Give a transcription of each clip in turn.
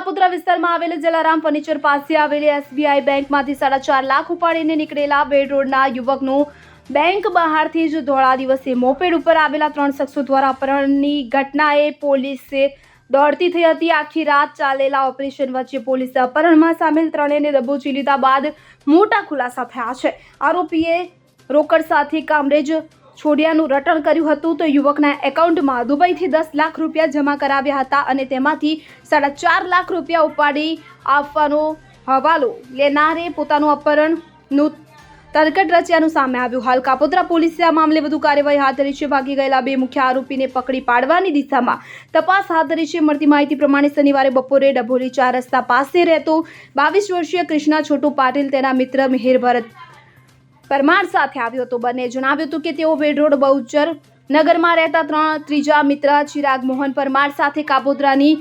શહેરના વિસ્તારમાં આવેલ જલારામ ફર્નિચર પાસે આવેલી એસબીઆઈ બેંકમાંથી સાડા ચાર લાખ ઉપાડીને નીકળેલા બેડ રોડના યુવકનું બેંક બહારથી જ ધોળા દિવસે મોપેડ ઉપર આવેલા ત્રણ શખ્સો દ્વારા અપહરણની ઘટનાએ પોલીસે દોડતી થઈ હતી. આખી રાત ચાલેલા ઓપરેશન વચ્ચે પોલીસે અપહરણમાં સામેલ ત્રણેયને દબોચી લીધા બાદ મોટા ખુલાસા થયા છે. આરોપીએ રોકડ સાથે કામરેજ છોડિયાનું રટણ કર્યું હતું તો યુવકના એકાઉન્ટમાં દુબઈથી દસ લાખ રૂપિયા જમા કરાવ્યા હતા અને તેમાંથી સાડા ચાર લાખ રૂપિયા ઉપાડી આપવાનો હવાલો લેનારે પોતાનું અપહરણનું તરકટ રચ્યાનું સામે આવ્યું. હાલ કાપોદ્રા પોલીસે આ મામલે વધુ કાર્યવાહી હાથ ધરી છે. ભાગી ગયેલા બે મુખ્ય આરોપીને પકડી પાડવાની દિશામાં તપાસ હાથ ધરી છે. મળતી માહિતી પ્રમાણે શનિવારે બપોરે ડભોલી ચાર રસ્તા પાસે રહેતો બાવીસ વર્ષીય કૃષ્ણા છોટુ પાટીલ, તેના મિત્ર મિહિર ભરત પરમાર સાથે આવ્યો હતો. બંને જણાવ્યું હતું કે તેઓ વેડ રોડ બહુચર નગરમાં રહેતા ત્રણ ત્રીજા મિત્ર ચિરાગ મોહન પરમાર સાથે કાબોદરાની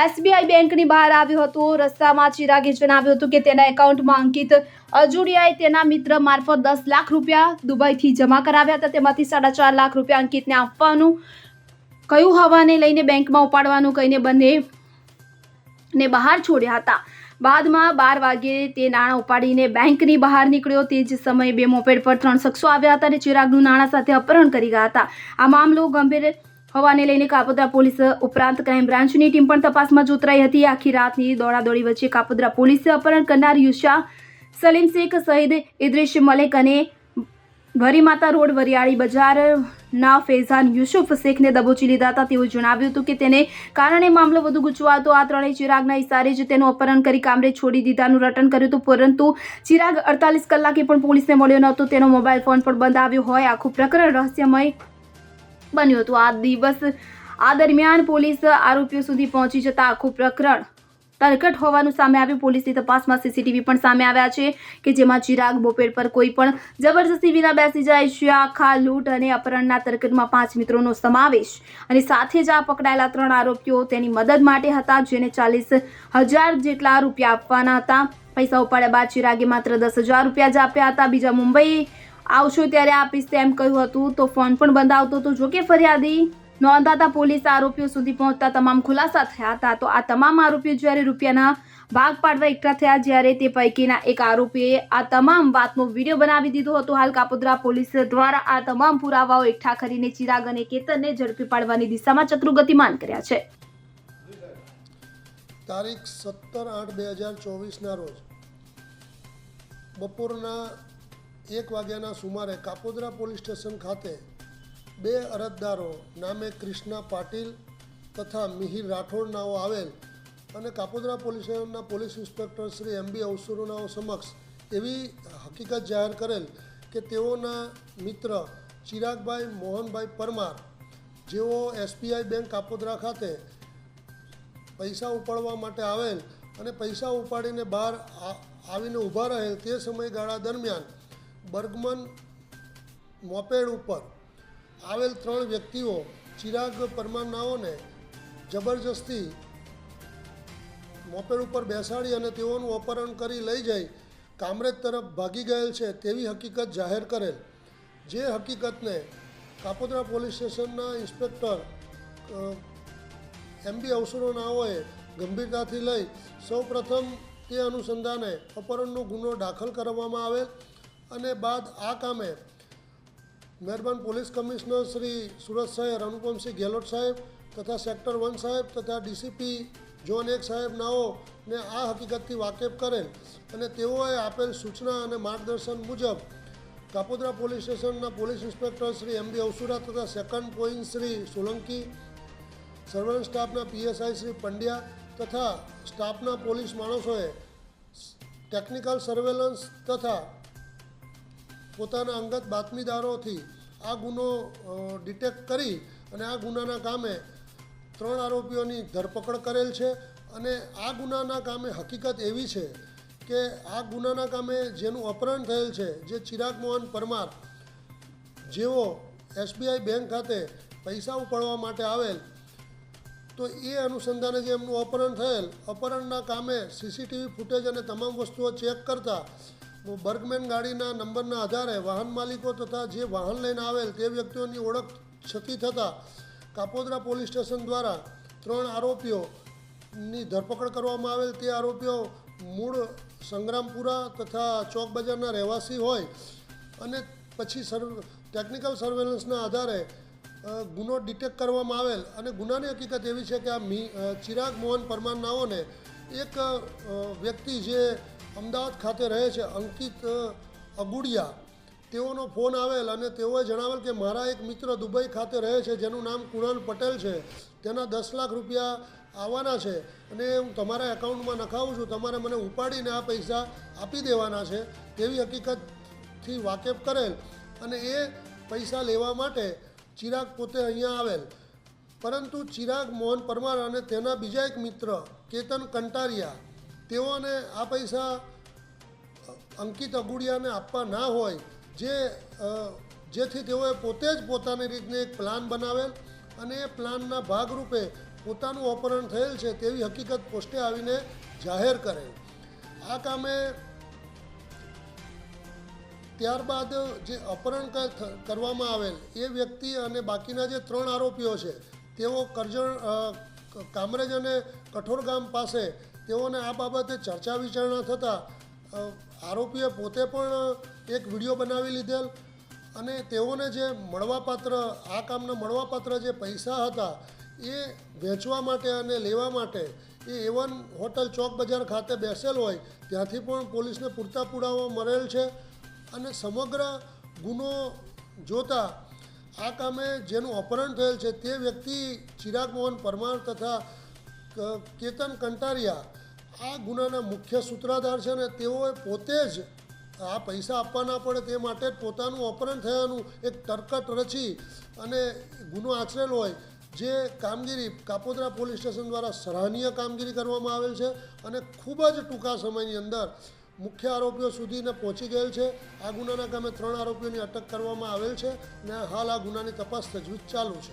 એસબીઆઈ બેંકની બહાર આવ્યો હતો. રસ્તામાં ચિરાગે જણાવ્યું હતું કે તેના એકાઉન્ટમાં અંકિત અજુડિયાએ તેના મિત્ર મારફત દસ લાખ રૂપિયા દુબઈથી જમા કરાવ્યા હતા. તેમાંથી સાડા ચાર લાખ રૂપિયા અંકિતને આપવાનું કયું હવાને લઈને બેંકમાં ઉપાડવાનું કહીને બંને ને બહાર છોડ્યા હતા. બાદમાં બાર વાગ્યે તે નાણાં ઉપાડીને બેંકની બહાર નીકળ્યો. તે જ સમયે બે મોપેડ પર ત્રણ શખ્સો આવ્યા હતા અને ચિરાગનું નાણાં સાથે અપહરણ કરી ગયા હતા. આ મામલો ગંભીર હોવાને લઈને કાપોદ્રા પોલીસ ઉપરાંત ક્રાઇમ બ્રાન્ચની ટીમ પણ તપાસમાં જોતરાઈ હતી. આખી રાતની દોડાદોડી વચ્ચે કાપોદ્રા પોલીસે અપહરણ કરનાર યુશા સલીમ શેખ સઈદ ઇદ્રિશ મલેક અને ભરીમાતા રોડ, વરિયાળી બજારના ફેઝાન યુસુફ શેખને દબોચી લીધા હતા. તેઓ જણાવ્યું હતું કે તેને કારણે મામલો વધુ હતો આ ત્રણેય ચિરાગના ઇશારે જ તેનું અપહરણ કરી કામરે છોડી દીધાનું રટન કર્યું હતું. પરંતુ ચિરાગ અડતાલીસ કલાકે પણ પોલીસને મળ્યો નહોતો તેનો મોબાઈલ ફોન પણ બંધ આવ્યો હોય. આખું પ્રકરણ રહસ્યમય બન્યું હતું. આ દિવસ, આ દરમિયાન પોલીસ આરોપીઓ સુધી પહોંચી જતા આખું પ્રકરણ તરકટ હોવાનું સામે આવ્યું. પોલીસની તપાસમાં સીસીટીવી પણ સામે આવ્યા છે કે જેમાં ચિરાગ બોપેડ પર કોઈ પણ જબરજસ્તી વિના બેસી જાય છે. આખા લૂંટ અને અપહરણના તરકટમાં પાંચ મિત્રોનો સમાવેશ અને સાથે જ આ પકડાયેલા ત્રણ આરોપીઓ તેની મદદ માટે હતા, જેને ચાલીસ હજાર જેટલા રૂપિયા આપવાના હતા. પૈસા ઉપાડ્યા બાદ ચિરાગે માત્ર દસ હજાર રૂપિયા જ આપ્યા હતા. બીજા મુંબઈ આવશો ત્યારે આપીશ તેમ કહ્યું હતું. તો ફોન પણ બંધ આવતો હતો. જોકે ફરિયાદી નોંધાતા પોલીસ આરોપીઓ સુધી પહોંચતા તમામ ખુલાસા થયા હતા. તો આ તમામ આરોપીઓ જ્યારે રૂપિયાના ભાગ પાડવા એકઠા થયા જ્યારે તે પૈકીના એક આરોપીએ આ તમામ વાતનો વીડિયો બનાવી દીધો હતો. હાલ કાપોદ્રા પોલીસ દ્વારા આ તમામ પુરાવાઓ એકઠા કરીને ચિરાગ અને કેતનને ઝડપી પાડવાની દિશામાં ચક્રુ કર્યા છે. તારીખ સત્તર આઠ બે હજાર ચોવીસના રોજ બપોરના એક વાગ્યાના સુમારે કાપોદ્રા પોલીસ સ્ટેશન ખાતે બે અરજદારો નામે ક્રિષ્ના પાટીલ તથા મિહિર રાઠોડ નાઓ આવેલ અને કાપોદરા પોલીસ સ્ટેશનના police inspector Shri M B અવસરોનાઓ સમક્ષ એવી હકીકત જાહેર કરેલ કે તેઓના મિત્ર ચિરાગભાઈ મોહનભાઈ પરમાર, જેઓ એસબીઆઈ બેંક કાપોદ્રા ખાતે પૈસા ઉપાડવા માટે આવેલ અને પૈસા ઉપાડીને બહાર આવીને ઊભા રહેલ તે સમયગાળા દરમિયાન બર્ગમન મોપેડ ઉપર આવેલ ત્રણ વ્યક્તિઓ ચિરાગ પરમાનાઓને જબરજસ્તી મોપેડ ઉપર બેસાડી અને તેઓનું અપહરણ કરી લઈ જઈ કામરેજ તરફ ભાગી ગયેલ છે તેવી હકીકત જાહેર કરેલ. જે હકીકતને કાપોદ્રા પોલીસ સ્ટેશનના ઇન્સ્પેક્ટર એમ બી અવસરોનાઓએ ગંભીરતાથી લઈ સૌપ્રથમ તે અનુસંધાને અપહરણનો ગુનો દાખલ કરવામાં આવેલ અને બાદ આ કામે મહેરબાન પોલીસ કમિશનર શ્રી સુરત શહેર અનુપમસિંહ ગેહલોત સાહેબ તથા સેક્ટર વન સાહેબ તથા ડીસીપી જોન એક સાહેબ નાઓ ને આ હકીકતથી વાકેફ કરેલ અને તેઓએ આપેલ સૂચના અને માર્ગદર્શન મુજબ કાપોદ્રા પોલીસ સ્ટેશનના police inspector Shri M B અવસુરા તથા second point Shri Solanki surveillance સ્ટાફના પીએસઆઈ શ્રી પંડ્યા તથા સ્ટાફના પોલીસ માણસોએ ટેકનિકલ સર્વેલન્સ તથા પોતાના અંગત બાતમીદારોથી આ ગુનો ડિટેક્ટ કરી અને આ ગુનાના કામે ત્રણ આરોપીઓની ધરપકડ કરેલ છે અને આ ગુનાના કામે હકીકત એવી છે કે આ ગુનાના કામે જેનું અપહરણ થયેલ છે, જે ચિરાગ મોહન પરમાર જેઓ એસબીઆઈ બેંક ખાતે પૈસા ઉપાડવા માટે આવેલ, તો એ અનુસંધાને જે એમનું અપહરણ થયેલ, અપહરણના કામે સીસીટીવી ફૂટેજ અને તમામ વસ્તુઓ ચેક કરતા બર્ગમેન ગાડીના નંબરના આધારે વાહન માલિકો તથા જે વાહન લઈને આવેલ તે વ્યક્તિઓની ઓળખ છતી થતાં કાપોદરા પોલીસ સ્ટેશન દ્વારા ત્રણ આરોપીઓની ધરપકડ કરવામાં આવેલ. તે આરોપીઓ મૂળ સંગ્રામપુરા તથા ચોક બજારના રહેવાસી હોય અને પછી સર્વ, ટેકનિકલ સર્વેલન્સના આધારે ગુનો ડિટેક્ટ કરવામાં આવેલ અને ગુનાની હકીકત એવી છે કે આ મી ચિરાગ મોહન પરમાર નાઓને એક વ્યક્તિ જે અમદાવાદ ખાતે રહે છે અંકિત અગુડિયા. તેઓનો ફોન આવેલ અને તેઓએ જણાવેલ કે મારા એક મિત્ર દુબઈ ખાતે રહે છે, જેનું નામ કુણાલ પટેલ છે. તેના દસ લાખ રૂપિયા આવવાના છે અને હું તમારા એકાઉન્ટમાં નખાવું છું. તમારે મને ઉપાડીને આ પૈસા આપી દેવાના છે તેવી હકીકતથી વાકેફ કરેલ અને એ પૈસા લેવા માટે ચિરાગ પોતે અહીંયા આવેલ. પરંતુ ચિરાગ, મોહન પરમાર અને તેના બીજા એક મિત્ર કેતન કંટારિયા તેઓને આ પૈસા અંકિત અગુડિયાને આપવા ના હોય, જે જેથી તેઓએ પોતે જ પોતાની રીતને એક પ્લાન બનાવેલ અને એ પ્લાનના ભાગરૂપે પોતાનું અપહરણ થયેલ છે તેવી હકીકત પોસ્ટે આવીને જાહેર કરે આ કામે ત્યારબાદ જે અપહરણ કરવામાં આવેલ એ વ્યક્તિ અને બાકીના જે ત્રણ આરોપીઓ છે, તેઓ કરજણ કામરેજ અને કઠોર ગામ પાસે તેઓને આ બાબતે ચર્ચા વિચારણા થતાં આરોપીએ પોતે પણ એક વીડિયો બનાવી લીધેલ અને તેઓને જે મળવાપાત્ર, આ કામના મળવાપાત્ર જે પૈસા હતા એ વેચવા માટે અને લેવા માટે એ એવન હોટલ ચોક બજાર ખાતે બેસેલ હોય, ત્યાંથી પણ પોલીસને પૂરતા પુરાવા મળેલ છે અને સમગ્ર ગુનો જોતા આ કામે જેનું અપહરણ થયેલ છે તે વ્યક્તિ ચિરાગ મોહન પરમાર તથા કેતન કંટારિયા, આ ગુનાના મુખ્ય સૂત્રધાર છે અને તેઓએ પોતે જ આ પૈસા આપવાના પડે તે માટે પોતાનું અપહરણ થયાનું એક તરકટ રચી અને ગુનો આચરેલો હોય. જે કામગીરી કાપોદ્રા પોલીસ સ્ટેશન દ્વારા સરાહનીય કામગીરી કરવામાં આવેલ છે અને ખૂબ જ ટૂંકા સમયની અંદર મુખ્ય આરોપીઓ સુધીને પહોંચી ગયેલ છે. આ ગુનાના કામે ત્રણ આરોપીઓની અટક કરવામાં આવેલ છે અને હાલ આ ગુનાની તપાસ તજવીજ ચાલુ છે.